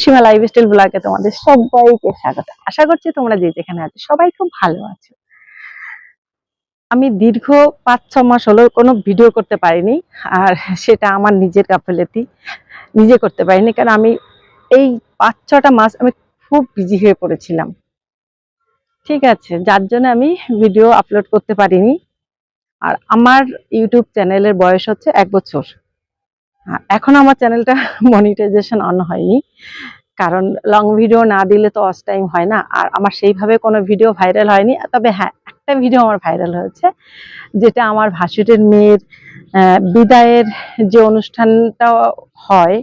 সীমা life style ব্লগে তোমাদের সবাইকে স্বাগত। আশা করছি তোমরা যে যেখানে আছো সবাই খুব ভালো আছো। আমি দীর্ঘ পাঁচ, ছ মাস হলো কোনো ভিডিও করতে পারিনি, আর সেটা আমার নিজের গাফিলতি নিজে করতে পারিনি, কারণ আমি এই পাঁচ, ছটা মাস আমি খুব বিজি হয়ে পড়েছিলাম। ঠিক আছে, যার জন্য আমি ভিডিও আপলোড করতে পারিনি, আর আমার ইউটিউব চ্যানেলের বয়স হচ্ছে এক বছর। এখন আমার চ্যানেলটা মনিটাইজেশন অন হয়নি। কারণ লং ভিডিও না দিলে তো অস টাইম হয় না। আর আমার সেইভাবে কোনো ভিডিও ভাইরাল হয়নি। তবে হ্যাঁ একটা ভিডিও আমার ভাইরাল হয়েছে, যেটা আমার ভাসুরের মেয়ের বিদায়ের যে অনুষ্ঠানটা হয়,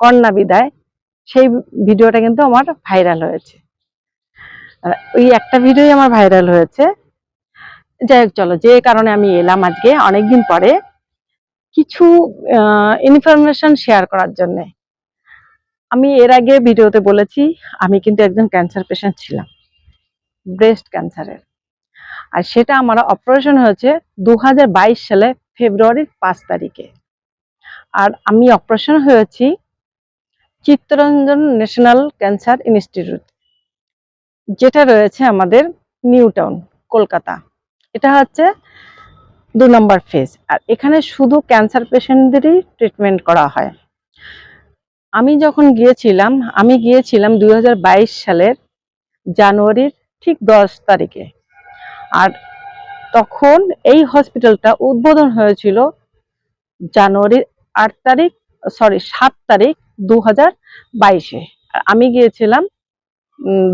কন্যা বিদায়, সেই ভিডিওটা কিন্তু আমার ভাইরাল হয়েছে। ওই একটা ভিডিওই আমার ভাইরাল হয়েছে। যাই হোক, চলো, যে কারণে আমি এলাম আজকে অনেকদিন পরে। কিছু ইনফরমেশন শেয়ার করার জন্য। আমি এর আগে ভিডিওতে বলেছি, আমি কিন্তু একজন ক্যান্সার পেশেন্ট ছিলাম ব্রেস্ট ক্যান্সারের আর সেটা আমার অপারেশন হয়েছে দু হাজার বাইশ সালে, ফেব্রুয়ারির পাঁচ তারিখে। আর আমি অপারেশন হয়েছি চিত্তরঞ্জন ন্যাশনাল ক্যান্সার ইনস্টিটিউট যেটা রয়েছে আমাদের নিউ টাউন কলকাতা। এটা হচ্ছে দু নম্বর ফেজ আর এখানে শুধু ক্যান্সার পেশেন্টদেরই ট্রিটমেন্ট করা হয়। আমি যখন গিয়েছিলাম, আমি গিয়েছিলাম দু হাজার বাইশ সালের জানুয়ারির ঠিক দশ তারিখে। আর তখন এই হসপিটালটা উদ্বোধন হয়েছিল জানুয়ারির আট তারিখ সরি সাত তারিখ দু হাজার বাইশে। আমি গিয়েছিলাম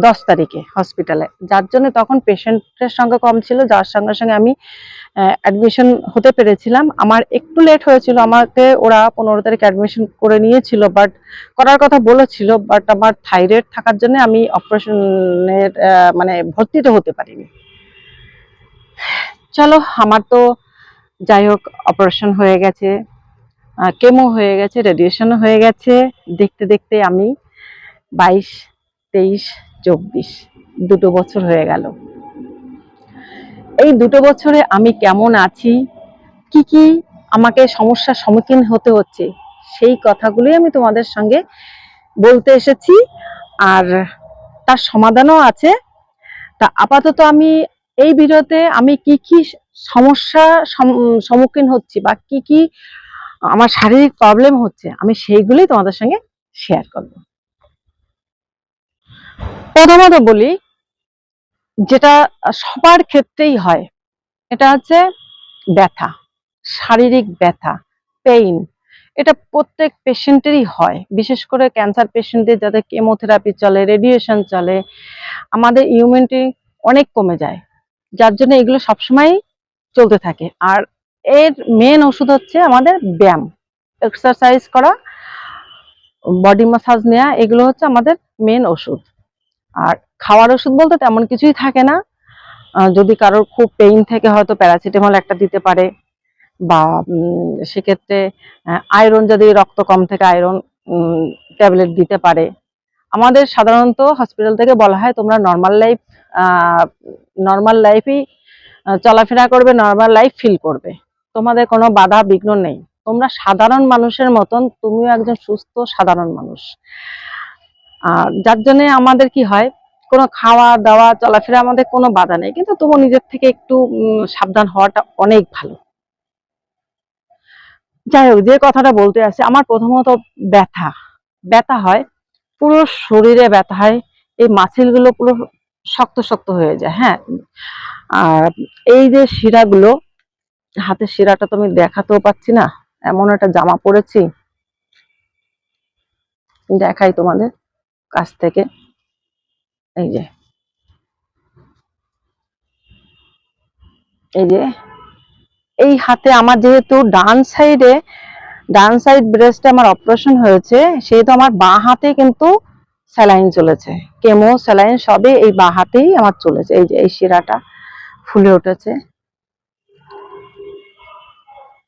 দশ তারিখে হসপিটালে যার জন্য তখন পেশেন্টের সংখ্যা কম ছিল, যার সঙ্গে সঙ্গে আমি অ্যাডমিশন হতে পেরেছিলাম। আমার একটু লেট হয়েছিল, আমাকে ওরা পনেরো তারিখ অ্যাডমিশন করে নিয়েছিল বাট করার কথা বলেছিল বাট আমার থাইরয়েড থাকার জন্য আমি অপারেশনের মানে ভর্তিতে হতে পারিনি। চলো, আমার তো যাই হোক অপারেশন হয়ে গেছে কেমো হয়ে গেছে রেডিয়েশনও হয়ে গেছে। দেখতে দেখতে আমি বাইশ তেইশ, চব্বিশ। দুটো বছর হয়ে গেল। এই দুটো বছরে আমি কেমন আছি? কি কি আমাকে সমস্যার সম্মুখীন হতে হচ্ছে? সেই কথাগুলোই আমি তোমাদের সঙ্গে বলতে এসেছি। আর তার সমাধানও আছে। তা আপাতত আমি এই ভিডিওতে আমি কি কি সমস্যা সম- সম্মুখীন হচ্ছি বা কি কি আমার শারীরিক প্রবলেম হচ্ছে, আমি সেইগুলোই তোমাদের সঙ্গে শেয়ার করব। প্রথমত বলি, যেটা সবার ক্ষেত্রেই হয়, এটা হচ্ছে ব্যথা, শারীরিক ব্যথা পেইন এটা প্রত্যেক পেশেন্টেরই হয়, বিশেষ করে ক্যান্সার পেশেন্টদের যাদের কেমোথেরাপি চলে রেডিয়েশন চলে, আমাদের ইমিউনিটি অনেক কমে যায়, যার জন্য এগুলো সবসময় চলতে থাকে। আর এর মেন ওষুধ হচ্ছে আমাদের ব্যায়াম এক্সারসাইজ করা বডি মাসাজ নেওয়া এগুলো হচ্ছে আমাদের মেন ওষুধ। আর খাওয়ার ওষুধ বলতে তেমন কিছুই থাকে না। যদি কারোর খুব পেইন থেকে হয়তো প্যারাসিটামল একটা দিতে পারে বা সেক্ষেত্রে আয়রন যদি রক্ত কম থেকে আয়রন ট্যাবলেট দিতে পারে। আমাদের সাধারণত হসপিটাল থেকে বলা হয় তোমরা নর্মাল লাইফ নর্মাল লাইফই চলাফেরা করবে নর্মাল লাইফ ফিল করবে। তোমাদের কোনো বাধা বিঘ্ন নেই। তোমরা সাধারণ মানুষের মতন, তুমিও একজন সুস্থ, সাধারণ মানুষ। আর যার জন্য আমাদের কি হয়, কোনো খাওয়া দাওয়া, চলাফেরা আমাদের কোনো বাধা নেই। কিন্তু তবু নিজের থেকে একটু সাবধান হওয়াটা অনেক ভালো। যাই হোক, যে কথাটা বলতে আসছে আমার প্রথমত ব্যথা। ব্যথা হয়, পুরো শরীরে ব্যথা হয়, এই মাসেলগুলো পুরো শক্ত শক্ত হয়ে যায় হ্যাঁ। আর এই যে শিরাগুলো, হাতের শিরাটা তো আমি দেখাতেও পাচ্ছি না, এমন একটা জামা পরেছি। দেখাই তোমাদের। কাছ থেকে। এই যে। এই যে। এই হাতে আমার যেহেতু ডান সাইডে, ডান সাইড ব্রেস্টে আমার অপারেশন হয়েছে, সেহেতু আমার বাঁ হাতে কিন্তু স্যালাইন চলেছে। কেমো স্যালাইন সবই এই বাঁ হাতেই আমার চলেছে। এই যে, এই শিরাটা ফুলে উঠেছে।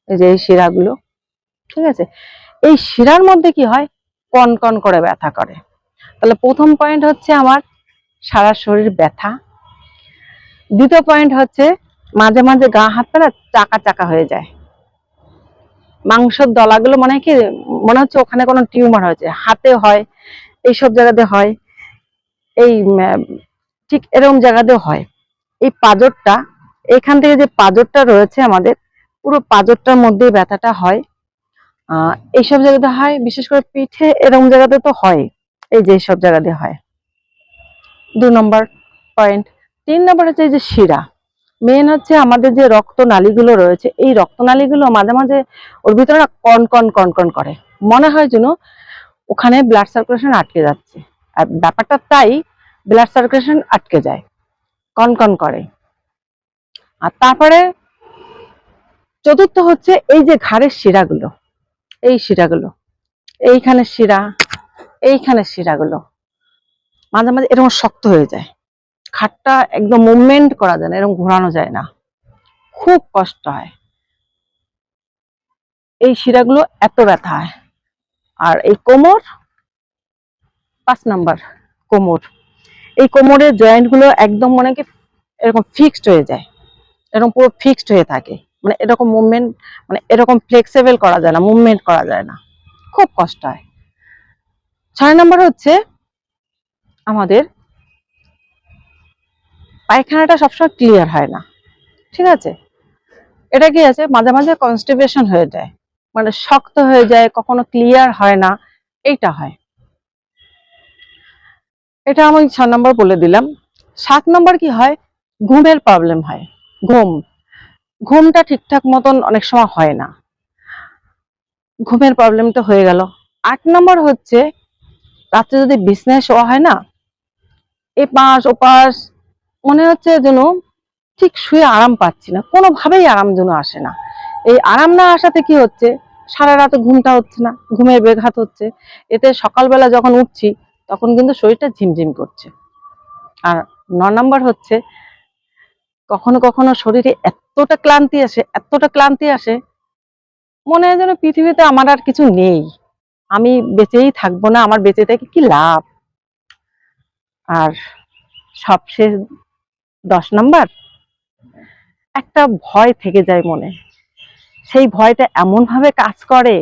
এই যে, এই শিরাগুলো, ঠিক আছে? এই শিরার মধ্যে কি হয়? কন কন করে ব্যথা করে। তাহলে প্রথম পয়েন্ট হচ্ছে আমার সারা শরীর ব্যথা। দ্বিতীয় পয়েন্ট হচ্ছে মাঝে মাঝে গা, হাত, পা চাকা চাকা হয়ে যায়। মাংসের দলাগুলো মনে কি, মনে হচ্ছে ওখানে কোনো টিউমার হয়েছে, হাতে হয়, এইসব জায়গাতে হয়, এই ঠিক এরকম জায়গাতেও হয়। এই পাজরটা, এখান থেকে যে পাজরটা রয়েছে আমাদের, পুরো পাজরটার মধ্যেই ব্যথাটা হয়। এইসব জায়গাতে হয়, বিশেষ করে পিঠে এরকম জায়গাতে তো হয়। এই যে এইসব জায়গাতে হয়। দু নম্বর পয়েন্ট তিন নম্বর হচ্ছে এই যে শিরা। মেন হচ্ছে আমাদের যে রক্ত নালীগুলো রয়েছে, এই রক্ত নালীগুলো মাঝে মাঝে ওর ভিতরে কন কন কন কন করে। মনে হয় যেন ওখানে ব্লাড সার্কুলেশন আটকে যাচ্ছে। আর ব্যাপারটা তাই ব্লাড সার্কুলেশন আটকে যায়। কন কন করে। আর তারপরে চতুর্থ হচ্ছে এই যে ঘাড়ের শিরাগুলো। এই শিরাগুলো। এইখানে শিরা। এইখানে শিরাগুলো। মাঝে মাঝে এরকম শক্ত হয়ে যায়। খাটটা একদম মুভমেন্ট করা যায় না, এরকম ঘোরানো যায় না। খুব কষ্ট হয়। এই শিরাগুলো এত ব্যথা হয়। আর এই কোমর, পাঁচ নাম্বার কোমর। এই কোমরের জয়েন্টগুলো একদম মনে কি এরকম ফিক্সড হয়ে যায়। এরকম পুরো ফিক্সড হয়ে থাকে। মানে এরকম মুভমেন্ট মানে এরকম ফ্লেক্সিবল করা যায় না মুভমেন্ট করা যায় না। খুব কষ্ট হয়। ছয় নম্বর হচ্ছে আমাদের পায়খানাটা সবসময় ক্লিয়ার হয় না, ঠিক আছে? এটা কি আছে? মাঝে মাঝে কনস্টিপেশন হয়ে যায় মানে শক্ত হয়ে যায়, কখনো ক্লিয়ার হয় না, এইটা হয়। এটা আমি ছ নম্বর বলে দিলাম। সাত নম্বর কি হয়? ঘুমের প্রবলেম হয়, ঘুম। ঘুমটা ঠিকঠাক মতন অনেক সময় হয় না। ঘুমের প্রবলেম তো হয়ে গেল। আট নম্বর হচ্ছে রাত্রে যদি বিছনায় শোয়া হয় না এ পাশ ও পাশ মনে হচ্ছে যেন ঠিক শুয়ে আরাম পাচ্ছি না, কোনোভাবেই আরাম যেন আসে না। এই আরাম না আসাতে কি হচ্ছে? সারা রাতে ঘুমটা হচ্ছে না, ঘুমের বেঘাত হচ্ছে। এতে সকালবেলা যখন উঠছি, তখন কিন্তু শরীরটা ঝিমঝিম করছে। আর ন নম্বর হচ্ছে, কখনো কখনো শরীরে এতটা ক্লান্তি আসে, এতটা ক্লান্তি আসে, মনে হয় যেন পৃথিবীতে আমার আর কিছু নেই। আমি বেঁচেই থাকব না, আমার বেঁচে থেকে কি লাভ? আর সবশেষ দশ নাম্বার, একটা ভয় থেকে যায় মনে। সেই ভয়টা এমন ভাবে কাজ করে,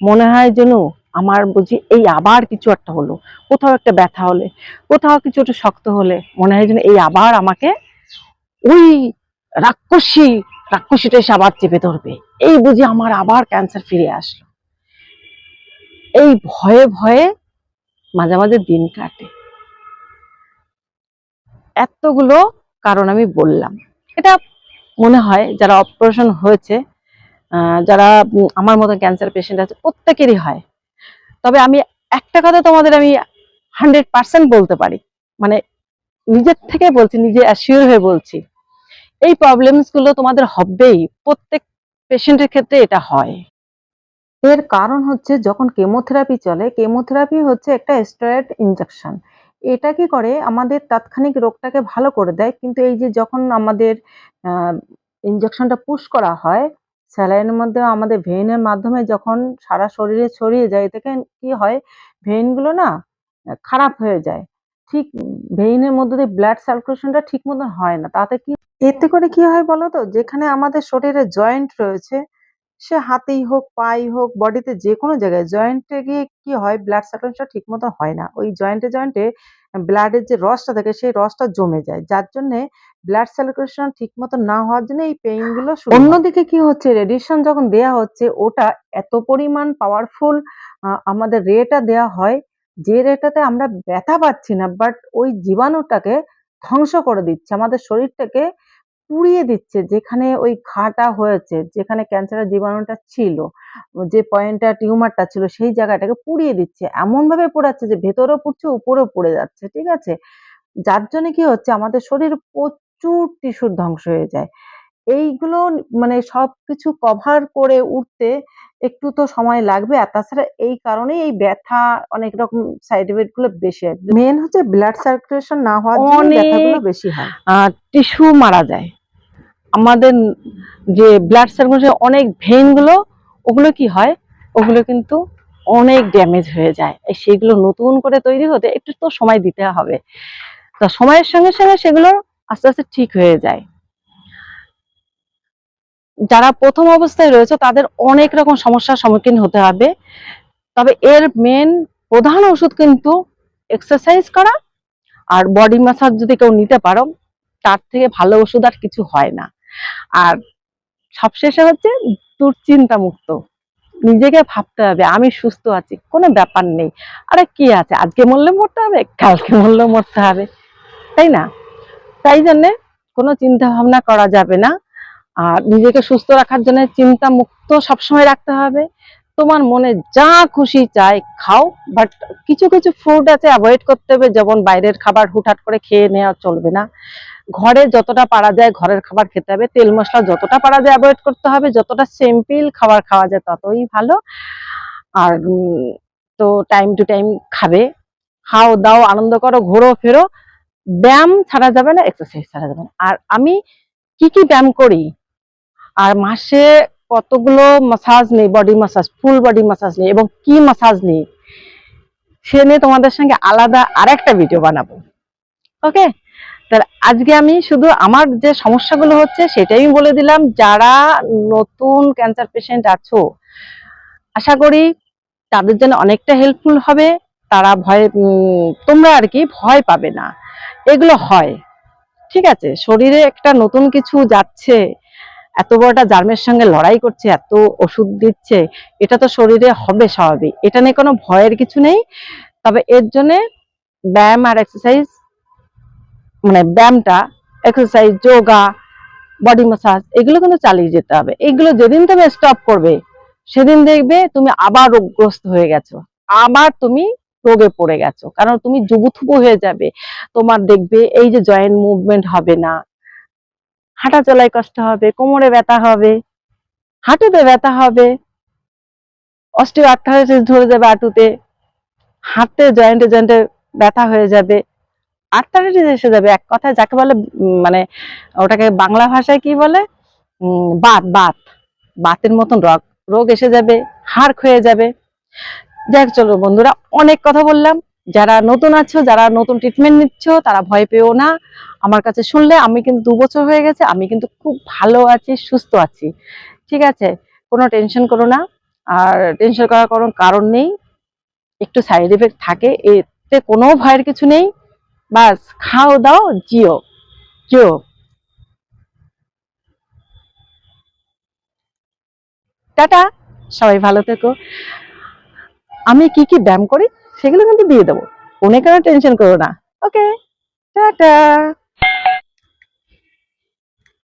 মনে হয় যেন আমার বুঝি এই আবার কিছু একটা হলো। কোথাও একটা ব্যথা হলে, কোথাও কিছু একটা শক্ত হলে, মনে হয় যেন এই আবার আমাকে ওই রাক্ষসী, রাক্ষসীটা এসে আবার চেপে ধরবে। এই বুঝি আমার আবার ক্যান্সার ফিরে আসলো। এই ভয়ে ভয়ে মাঝে মাঝে দিন কাটে। এতগুলো কারণ আমি বললাম। এটা মনে হয় যারা অপারেশন হয়েছে যারা আমার মতো ক্যান্সার পেশেন্ট আছে, প্রত্যেকেরই হয়। তবে আমি একটা কথা তোমাদের আমি হান্ড্রেড পার্সেন্ট বলতে পারি। মানে নিজের থেকে বলছি, নিজে অ্যাসিওর হয়ে বলছি। এই প্রবলেমসগুলো তোমাদের হবেই। প্রত্যেক পেশেন্টের ক্ষেত্রে এটা হয়। এর কারণ হচ্ছে যখন কেমোথেরাপি চলে কেমোথেরাপি হচ্ছে একটা স্টেরয়েড ইনজেকশন এটা কি করে? আমাদের তাৎক্ষণিক রোগটাকে ভালো করে দেয়। কিন্তু এই যে যখন আমাদের ইনজেকশনটা পুশ করা হয় স্যালাইনের মধ্যে আমাদের ভেইনের মাধ্যমে যখন সারা শরীরে ছড়িয়ে যায়, এতে কি হয়? ভেইনগুলো না, খারাপ হয়ে যায়। ঠিক ভেইনের মধ্যে দিয়ে ব্লাড সার্কুলেশনটা ঠিক মতন হয় না। তাতে কি, এতে করে কি হয় বলো তো যেখানে আমাদের শরীরে জয়েন্ট রয়েছে সে হাতেই হোক পাই হোক বডিতে যে কোনো জায়গায় জয়েন্টে গিয়ে কি হয় ব্লাড সার্কুলেশন ঠিক মতো হয় না। ওই জয়েন্টে জয়েন্টে ব্লাডের যে রসটা থাকে, সেই রসটা জমে যায়। যার জন্য ব্লাড সার্কুলেশন ঠিক মতো না হওয়ার জন্য এই পেইনগুলো শুরু হয়। অন্যদিকে কি হচ্ছে রেডিয়েশন যখন দেয়া হচ্ছে, ওটা এত পরিমাণ পাওয়ারফুল আমাদের রেটা দেয়া হয়, যে রেটাতে আমরা ব্যথা পাচ্ছি না বাট ওই জীবাণুটাকে ধ্বংস করে দিচ্ছে। আমাদের শরীরটাকে পুড়িয়ে দিচ্ছে, যেখানে ওই ঘাটা হয়েছে, যেখানে ক্যান্সারের জীবাণুটা ছিল, যে পয়েন্টটা টিউমারটা ছিল, সেই জায়গাটাকে পুড়িয়ে দিচ্ছে। এমনভাবে পোড়াচ্ছে যে ভেতরেও পুড়ছে, উপরেও পড়ে যাচ্ছে, ঠিক আছে? যার জন্য কি হচ্ছে, আমাদের শরীর প্রচুর টিস্যুর ধ্বংস হয়ে যায়। এইগুলো মানে সবকিছু কভার করে উঠতে একটু তো সময় লাগবে। আর তাছাড়া এই কারণেই এই ব্যথা অনেক রকম সাইড এফেক্টগুলো বেশি হয়। মেন হচ্ছে ব্লাড সার্কুলেশন না হওয়ার জন্য ব্যথাগুলো বেশি হয়। টিস্যু মারা যায়। আমাদের যে ব্লাড সার্কুলেশন অনেক ভেইনগুলো ওগুলো কি হয়? ওগুলো কিন্তু অনেক ড্যামেজ হয়ে যায়। এই সেগুলো নতুন করে তৈরি হতে একটু তো সময় দিতে হবে। তো সময়ের সঙ্গে সঙ্গে সেগুলো আস্তে আস্তে ঠিক হয়ে যায়। যারা প্রথম অবস্থায় রয়েছে, তাদের অনেক রকম সমস্যার সম্মুখীন হতে হবে। তবে এর মেন প্রধান ওষুধ কিন্তু এক্সারসাইজ করা আর বডি ম্যাসাজ যদি কেউ নিতে পারো, তার থেকে ভালো ওষুধ আর কিছু হয় না। আর সবশেষে হচ্ছে দুশ্চিন্তা মুক্ত নিজেকে ভাবতে হবে, আমি সুস্থ আছি, কোনো ব্যাপার নেই। আরে কি আছে, আজকে মরলে মরতে হবে, কালকে মরলেও মরতে হবে, তাই না? তাই জন্যে কোনো চিন্তা ভাবনা করা যাবে না। আর নিজেকে সুস্থ রাখার জন্য চিন্তা মুক্ত সবসময় রাখতে হবে। তোমার মনে যা খুশি চাই খাও বাট কিছু কিছু ফুড আছে অ্যাভয়েড করতে হবে। যেমন বাইরের খাবার হুটহাট করে খেয়ে নেওয়া চলবে না। ঘরে যতটা পারা যায় ঘরের খাবার খেতে হবে। তেল মশলা যতটা পারা যায় অ্যাভয়েড করতে হবে। যতটা সিম্পল খাবার খাওয়া যায় ততই ভালো। আর তো টাইম টু টাইম খাবে। খাও, দাও, আনন্দ করো, ঘোরো, ফেরো। ব্যায়াম ছাড়া যাবে না এক্সারসাইজ ছাড়া যাবে না। আর আমি কি কি ব্যায়াম করি? আর মাসে কতগুলো মাসাজ নেই body massage full body massage নেই এবং কি মাসাজ নেই, সে নিয়ে তোমাদের সঙ্গে আলাদা আরেকটা ভিডিও বানাবো। ওকে তাহলে আজকে আমি শুধু আমার যে সমস্যাগুলো হচ্ছে সেটাই আমি বলে দিলাম, যারা নতুন ক্যান্সার পেশেন্ট আছো, আশা করি তাদের জন্য অনেকটা হেল্পফুল হবে, তারা ভয় তোমরা আর কি ভয় পাবে না। এগুলো হয়। ঠিক আছে? শরীরে একটা নতুন কিছু যাচ্ছে এত বড়টা জার্মের সঙ্গে লড়াই করছে, এত ওষুধ দিচ্ছে, এটা তো শরীরে হবে স্বাভাবিক। এটা নিয়ে কোনো ভয়ের কিছু নেই। তবে এর জন্য ব্যায়াম আর এক্সারসাইজ মানে ব্যায়ামটা এক্সারসাইজ যোগা বডি মাসাজ এগুলো কিন্তু চালিয়ে যেতে হবে। এগুলো যেদিন তুমি স্টপ করবে, সেদিন দেখবে তুমি আবার রোগগ্রস্ত হয়ে গেছো। আবার তুমি রোগে পড়ে গেছো। কারণ তুমি জুবুথুবু হয়ে যাবে। তোমার দেখবে এই যে জয়েন্ট মুভমেন্ট হবে না হাঁটা চলায় কষ্ট হবে, কোমরে ব্যথা হবে, হাঁটুতে ব্যথা হবে অস্টিও আর্থারাইটিস ধরে যাবে হাঁটুতে, হাঁটতে জয়েন্টে জয়েন্টে ব্যথা হয়ে যাবে আর্থারাইটিস এসে যাবে, এক কথায় যাকে বলে মানে ওটাকে বাংলা ভাষায় কি বলে? বাত বাত, বাতের মতন রোগ রোগ এসে যাবে, হাড় ক্ষয়ে যাবে। যাক চলো বন্ধুরা, অনেক কথা বললাম। যারা নতুন আছো, যারা নতুন ট্রিটমেন্ট নিচ্ছ, তারা ভয় পেও না। আমার কাছে শুনলে আমি কিন্তু দু বছর হয়ে গেছে, আমি কিন্তু খুব ভালো আছি, সুস্থ আছি। ঠিক আছে? কোনো টেনশন করো না। আর টেনশন করার কোনো কারণ নেই। একটু সাইড এফেক্ট থাকে, এতে কোনো ভয়ের কিছু নেই। বাস, খাও দাও, জিও। জিও। টাটা! সবাই ভালো থেকো। আমি কি কি ব্যায়াম করি, সেগুলো কিন্তু দিয়ে দেবো। কোনো টেনশন করো না। Okay tata!